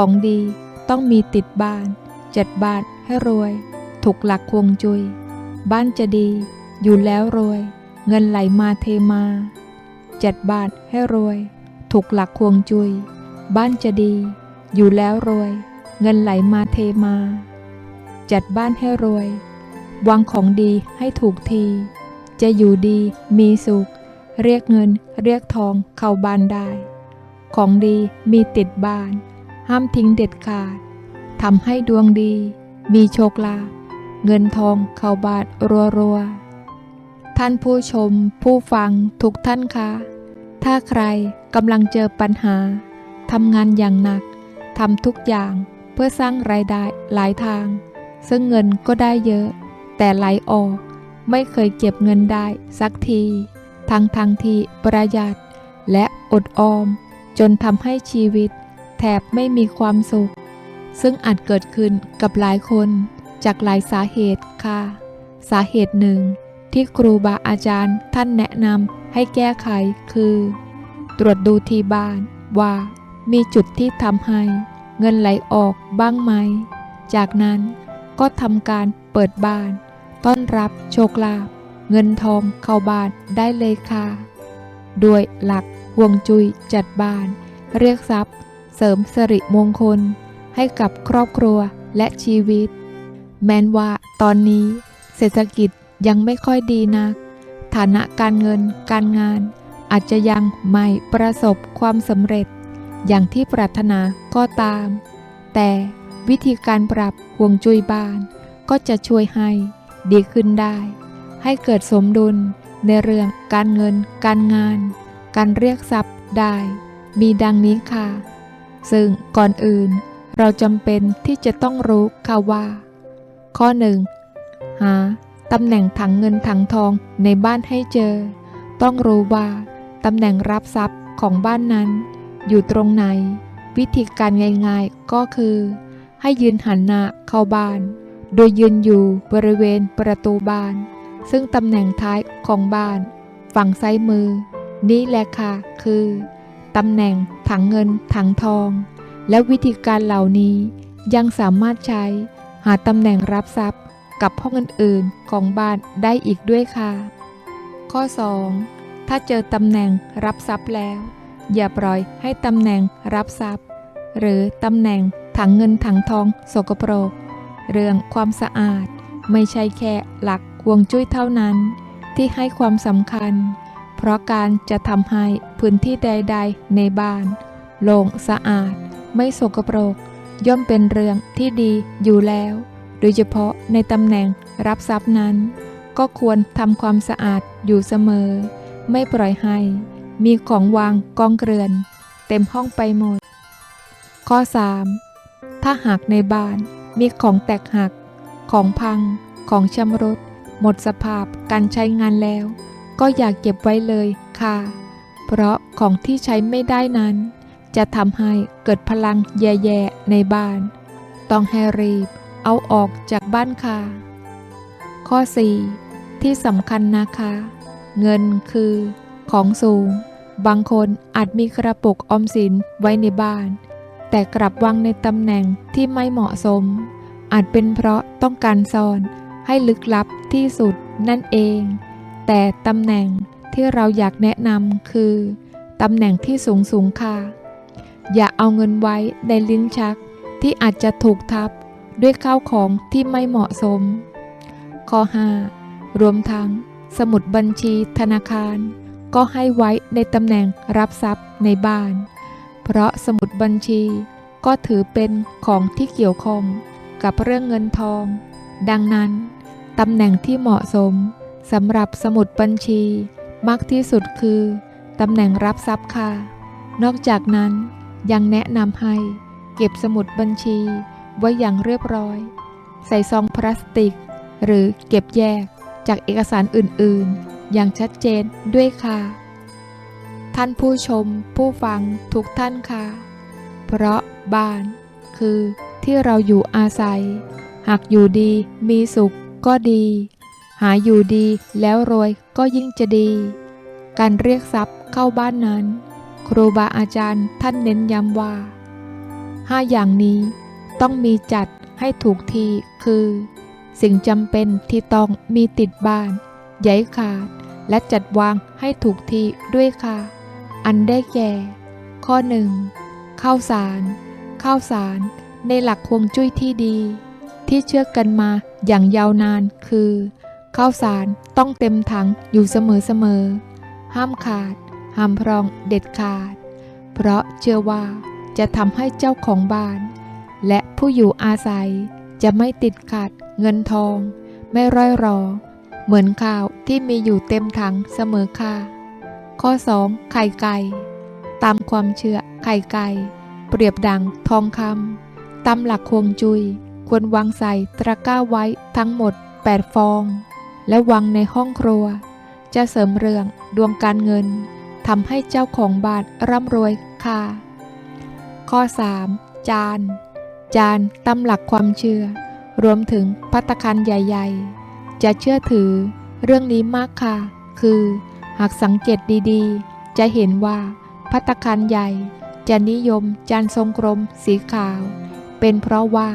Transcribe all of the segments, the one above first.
ของดีต้องมีติดบ้าน จัดบ้านให้รวย ถูกหลักควงจุย บ้านจะดี อยู่แล้วรวย เงินไหลมาเทมา จัดบ้านให้รวย ถูกหลักควงจุย บ้านจะดี อยู่แล้วรวย เงินไหลมาเทมา จัดบ้านให้รวย วางของดีให้ถูกที จะอยู่ดีมีสุข เรียกเงิน เรียกทองเข้าบ้านได้ ของดีมีติดบ้าน ห้ามทิ้งเด็ดขาดทำให้ดวงดี มีโชคลาภเงินทองเข้าบ้านรัวๆ ท่านผู้ชมผู้ฟังทุกท่านคะ ถ้าใครกำลังเจอปัญหาทำงานอย่างหนักทำทุกอย่างเพื่อสร้างรายได้หลายทาง ซึ่งเงินก็ได้เยอะ แต่ไหลออกไม่เคยเก็บเงินได้สักทีทั้งทางที่ประหยัดและอดออม จนทำให้ชีวิต แทบไม่มีความสุข ซึ่งอาจเกิดขึ้นกับหลายคนจากหลายสาเหตุค่ะ สาเหตุหนึ่ง ที่ครูบาอาจารย์ท่านแนะนำให้แก้ไขคือ ตรวจดูที่บ้านว่ามีจุดที่ทำให้เงินไหลออกบ้างไหม จากนั้นก็ทำการเปิดบ้าน ต้อนรับโชคลาภเงินทองเข้าบ้านได้เลยค่ะ ด้วยหลักห่วงจุยจัดบ้าน เรียกทรัพย์ เสริมสิริมงคล ให้กับครอบครัวและชีวิต แม้นว่าตอนนี้ เศรษฐกิจยังไม่ค่อยดีนัก ฐานะการเงินการงาน อาจจะยังไม่ประสบความสำเร็จ อย่างที่ปรารถนาก็ตาม แต่วิธีการปรับห่วงจุยบาน ก็จะช่วยให้ดีขึ้นได้ ให้เกิดสมดุลในเรื่องการเงิน การงาน การเรียกทรัพย์ได้ มีดังนี้ค่ะ ซึ่งก่อนอื่นเราจำเป็นที่จะต้องรู้ค่ะว่า ข้อ 1. หาตำแหน่งถังเงินถังทองในบ้านให้เจอ ต้องรู้ว่าตำแหน่งรับทรัพย์ของบ้านนั้น อยู่ตรงไหน วิธีการง่ายๆก็คือ ให้ยืนหันหน้าเข้าบ้าน โดยยืนอยู่บริเวณประตูบ้าน ซึ่งตำแหน่งท้ายของบ้าน ฝั่งซ้ายมือ นี่แหละค่ะคือ ตำแหน่ง ถังเงิน ถังทอง และวิธีการเหล่านี้ยังสามารถใช้หาตำแหน่งรับทรัพย์กับห้องอื่นๆของบ้านได้อีกด้วยค่ะ ข้อ 2. ถ้าเจอตำแหน่งรับทรัพย์แล้ว อย่าปล่อยให้ตำแหน่งรับทรัพย์ หรือตำแหน่งถังเงินถังทองสกปรก เรื่องความสะอาด ไม่ใช่แค่หลักวงจุ้ยเท่านั้น ที่ให้ความสำคัญ เพราะการจะทำให้พื้นที่ใด ๆ ในบ้านโล่งสะอาด ไม่สกปรก ย่อมเป็นเรื่องที่ดีอยู่แล้ว โดยเฉพาะในตำแหน่งรับทรัพย์นั้น ก็ควรทำความสะอาดอยู่เสมอ ไม่ปล่อยให้ มีของวางกองเกลื่อน เต็มห้องไปหมด ข้อ 3. ถ้าหากในบ้านมีของแตกหัก ของพัง ของชำรุดหมดสภาพการใช้งานแล้ว ก็อย่าเก็บไว้เลยค่ะ เพราะของที่ใช้ไม่ได้นั้น จะทำให้เกิดพลังแย่ๆในบ้าน ต้องให้รีบเอาออกจากบ้านค่ะ ข้อ 4. ที่สำคัญนะคะ เงินคือ ของสูง บางคนอาจมีกระปุกออมสินไว้ในบ้าน แต่กลับวางในตำแหน่งที่ไม่เหมาะสม อาจเป็นเพราะต้องการซ่อนให้ลึกลับที่สุดนั่นเอง แต่ตำแหน่งที่เราอยากแนะนำคือตำแหน่งที่สูงสูงค่ะ อย่าเอาเงินไว้ในลิ้นชักที่อาจจะถูกทับด้วยข้าวของที่ไม่เหมาะสม ข้อ 5 รวมทั้งสมุดบัญชีธนาคาร ก็ให้ไว้ในตำแหน่งรับทรัพย์ในบ้าน เพราะสมุดบัญชีก็ถือเป็นของที่เกี่ยวข้องกับเรื่องเงินทอง ดังนั้น ตำแหน่งที่เหมาะสม สำหรับสมุดบัญชีมากที่สุดคือตำแหน่งรับทรัพย์ค่ะ นอกจากนั้นยังแนะนำให้เก็บสมุดบัญชี ไว้อย่างเรียบร้อย ใส่ซองพลาสติก หรือเก็บแยกจากเอกสารอื่นๆ อย่างชัดเจนด้วยค่ะ ท่านผู้ชมผู้ฟังทุกท่านค่ะ เพราะบ้านคือที่เราอยู่อาศัย หากอยู่ดีมีสุขก็ดี หาอยู่ดีแล้วรวยก็ยิ่งจะดี การเรียกทรัพย์เข้าบ้านนั้น ครูบาอาจารย์ท่านเน้นย้ำว่าห้าอย่างนี้ต้องมีจัดให้ถูกทีคือ สิ่งจำเป็นที่ต้องมีติดบ้านอย่าให้ขาด และจัดวางให้ถูกทีด้วยค่ะ อันได้แก่ ข้อ 1. ข้าวสารข้าวสารในหลักฮวงจุ้ยที่ดี ที่เชื่อกันมาอย่างยาวนานคือ ข้าวสารต้องเต็มถังอยู่เสมอๆห้ามขาด ห้ามพรองเด็ดขาด เพราะเชื่อว่าจะทำให้เจ้าของบ้าน และผู้อยู่อาศัยจะไม่ติดขัดเงินทอง ไม่ร่อยรอ เหมือนข้าวที่มีอยู่เต็มถังเสมอค่ะ ข้อ 2. ไข่ไก่ ตามความเชื่อไข่ไก่ เปรียบดังทองคำตามหลักฮวงจุย ควรวางใส่ตะกร้าไว้ทั้งหมด 8 ฟอง และวางในห้องครัว จะเสริมเรืองดวงการเงินทำให้เจ้าของบ้านร่ำรวยค่ะ ข้อ 3. จาน จานตามหลักความเชื่อ รวมถึงพัตตาคารใหญ่ ๆ จะเชื่อถือเรื่องนี้มากค่ะ คือ หากสังเกตดีๆ จะเห็นว่าพัตตาคารใหญ่ จะนิยมจานทรงกลมสีขาว เป็นเพราะว่า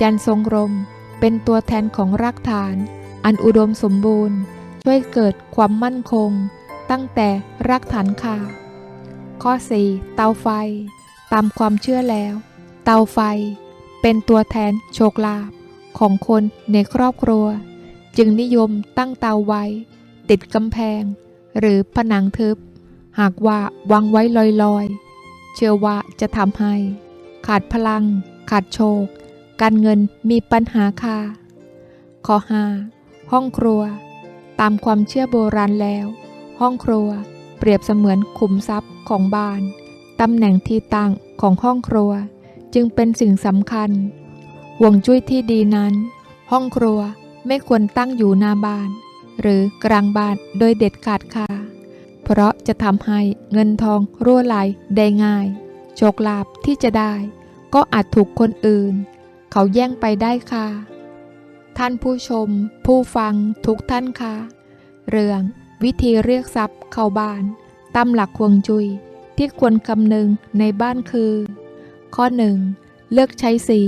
จานทรงกลมเป็นตัวแทนของรากฐาน อันอุดมสมบูรณ์ ช่วยเกิดความมั่นคง ตั้งแต่รากฐานค่ะ ข้อ 4. เตาไฟ ตามความเชื่อแล้ว เตาไฟ เป็นตัวแทนโชคลาภของคนในครอบครัว จึงนิยมตั้งเตาไว้ ติดกำแพง หรือผนังทึบ หากว่าวางไว้ลอยๆ เชื่อว่าจะทำให้ ขาดพลัง ขาดโชค การเงินมีปัญหาค่ะข้อ 5. ห้องครัว ตามความเชื่อโบราณแล้ว ห้องครัว เปรียบเสมือนขุมทรัพย์ของบ้าน ตำแหน่งที่ตั้งของห้องครัว จึงเป็นสิ่งสำคัญห่วงจุ้ยที่ดีนั้น ห้องครัวไม่ควรตั้งอยู่หน้าบ้าน หรือกลางบ้านโดยเด็ดขาดค่ะ เพราะจะทำให้เงินทองรั่วไหลได้ง่าย โชคลาภที่จะได้ ก็อาจถูกคนอื่น เขาแย่งไปได้ค่ะ ท่านผู้ชม ผู้ฟังทุกท่านคะเรื่องวิธีเรียกทรัพย์เข้าบ้านตามหลักควงจุยที่ควรคำนึงในบ้านคือ ข้อ 1. เลือกใช้สี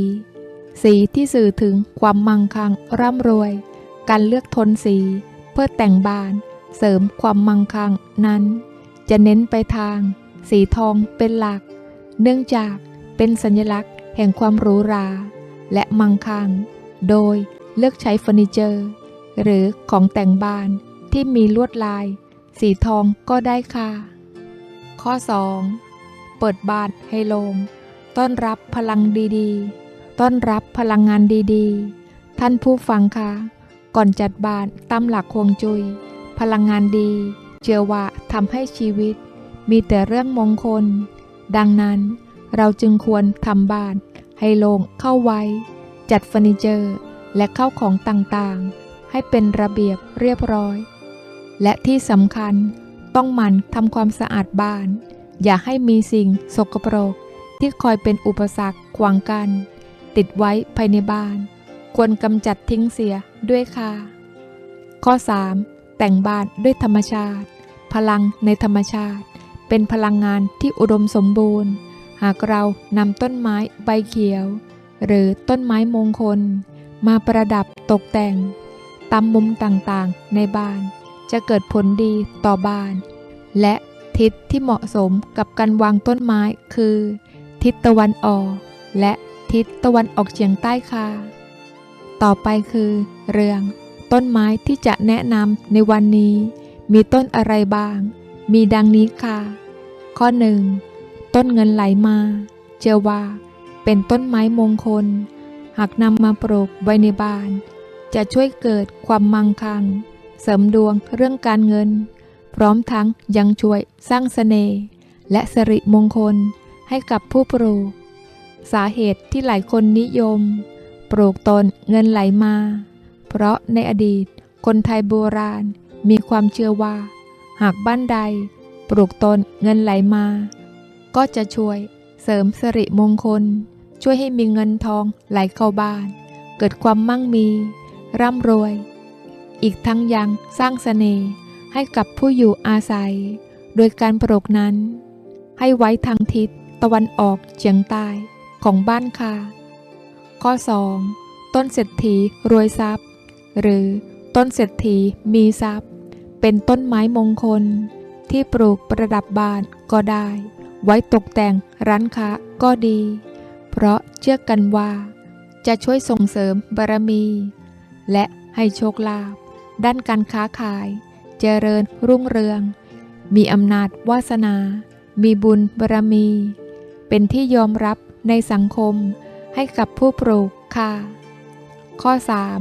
สีที่สื่อถึงความมั่งคั่งร่ำรวย การเลือกทนสี เพื่อแต่งบ้าน เสริมความมั่งคั่งนั้น จะเน้นไปทาง สีทองเป็นหลัก เนื่องจากเป็นสัญลักษณ์แห่งความหรูหรา และมั่งคั่งโดย เลือกใช้เฟอร์นิเจอร์ หรือของแต่งบ้านที่มีลวดลาย สีทองก็ได้ค่ะ ข้อ 2. เปิดบ้านให้โลม ต้อนรับพลังดีๆ ต้อนรับพลังงานดีๆ ท่านผู้ฟังคะก่อนจัดบ้านตามหลักฮวงจุย พลังงานดี เชื่อว่าทำให้ชีวิต มีแต่เรื่องมงคล ดังนั้นเราจึงควรทำบ้านให้โล่งเข้าไว้ จัดเฟอร์นิเจอร์ และเข้าของต่างๆ ให้เป็นระเบียบเรียบร้อย และที่สำคัญต้องมันทำความสะอาดบ้าน อย่าให้มีสิ่งสกปรกที่คอยเป็นอุปสรรคขวางกัน ติดไว้ภายในบ้าน ควรกำจัดทิ้งเสียด้วยค่ะ ข้อ 3. แต่งบ้านด้วยธรรมชาติ พลังในธรรมชาติ เป็นพลังงานที่อุดมสมบูรณ์ หากเรานำต้นไม้ใบเขียว หรือต้นไม้มงคล มาประดับตกแต่ง ตามมุมต่างๆในบ้าน จะเกิดผลดีต่อบ้าน และทิศที่เหมาะสมกับการวางต้นไม้คือ ทิศตะวันออก และทิศตะวันออกเฉียงใต้ค่ะ ต่อไปคือ เรื่อง ต้นไม้ที่จะแนะนำในวันนี้ มีต้นอะไรบ้าง มีดังนี้ค่ะ ข้อหนึ่งต้นเงินไหลมาเชื่อว่า เป็นต้นไม้มงคล หากนำมาปลูกไว้ในบ้าน จะช่วยเกิดความมั่งคั่ง เสริมดวงเรื่องการเงิน พร้อมทั้งยังช่วยสร้างเสน่ห์และสิริมงคลให้กับผู้ปลูก สาเหตุที่หลายคนนิยม ปลูกตนเงินไหลมา เพราะในอดีตคนไทยโบราณมีความเชื่อว่า หากบ้านใด ปลูกตนเงินไหลมา ก็จะช่วยเสริมสิริมงคล ช่วยให้มีเงินทองไหลเข้าบ้าน เกิดความมั่งมี ร่ำรวย อีกทั้งยังสร้างเสน่ห์ให้กับผู้อยู่อาศัย โดยการปลูกนั้น ให้ไว้ทางทิศตะวันออกเฉียงใต้ของบ้านค่ะ ข้อ 2. ต้นเศรษฐีรวยทรัพย์ หรือต้นเศรษฐีมีทรัพย์ เป็นต้นไม้มงคล ที่ปลูกประดับบ้านก็ได้ ไว้ตกแต่งร้านค้าก็ดี เพราะเชื่อกันว่า จะช่วยส่งเสริมบารมี และให้โชคลาภด้านการค้าขาย เจริญรุ่งเรือง มีอำนาจวาสนา มีบุญบารมี เป็นที่ยอมรับในสังคมให้กับผู้ปลูกค่ะ ข้อ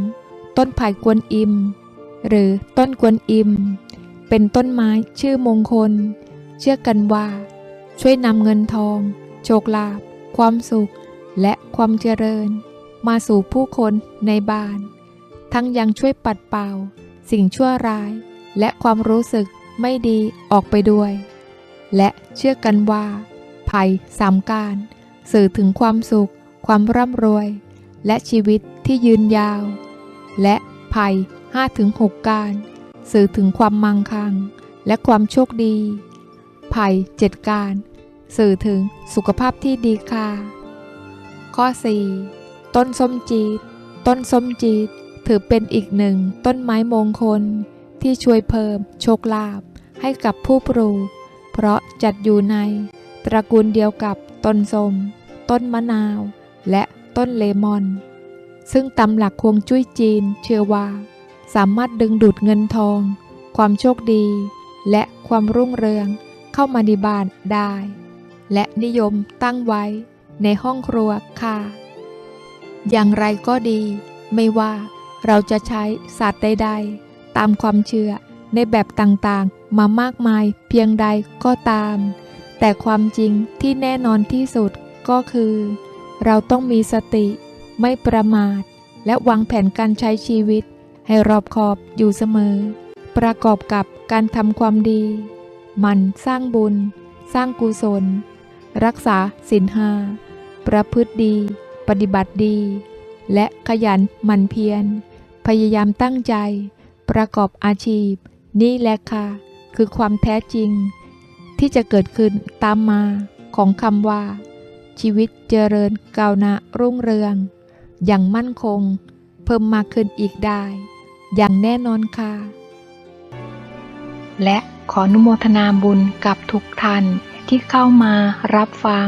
3. ต้นไผ่กวนอิม หรือต้นกวนอิม เป็นต้นไม้ชื่อมงคล เชื่อกันว่า ช่วยนำเงินทอง โชคลาภความสุข และความเจริญ มาสู่ผู้คนในบ้าน ทั้งยังช่วยปัดเป่า สิ่งชั่วร้าย และความรู้สึกไม่ดีออกไปด้วย และเชื่อกันว่าไผ่สามการ สื่อถึงความสุข ความร่ำรวย และชีวิตที่ยืนยาว และไผ่5-6 การ สื่อถึงความมั่งคั่ง และความโชคดีไผ่7การ สื่อถึงสุขภาพที่ดีค่ะ ข้อ 4. ต้นส้มจีดต้นส้มจีดถือเป็นอีกหนึ่งต้นไม้มงคล ที่ช่วยเพิ่มโชคลาภให้กับผู้ปลูก เพราะจัดอยู่ใน ตระกูลเดียวกับต้นส้ม ต้นมะนาว และต้นเลมอน ซึ่งตามหลักควงจุ้ยจีนเชื่อว่า สามารถดึงดูดเงินทอง ความโชคดี และความรุ่งเรืองเข้ามาในบ้านได้ และนิยมตั้งไว้ ในห้องครัวค่ะ อย่างไรก็ดี ไม่ว่าเราจะใช้ศาสตร์ใด ๆ ตามความเชื่อในแบบต่างๆ มามากมายเพียงใดก็ตาม แต่ความจริงที่แน่นอนที่สุดก็คือ เราต้องมีสติ ไม่ประมาท และวางแผนการใช้ชีวิต ให้รอบคอบอยู่เสมอ ประกอบกับการทำความดี มันสร้างบุญ สร้างกุศล รักษาศีลห้า ประพฤติดี ปฏิบัติดี และขยันหมั่นเพียร พยายามตั้งใจ ประกอบอาชีพ นี่แหละค่ะ คือความแท้จริง ที่จะเกิดขึ้นตามมาของคำว่า ชีวิตเจริญก้าวหน้ารุ่งเรือง อย่างมั่นคง เพิ่มมากขึ้นอีกได้ อย่างแน่นอนค่ะ และขออนุโมทนาบุญกับทุกท่านที่เข้ามารับฟัง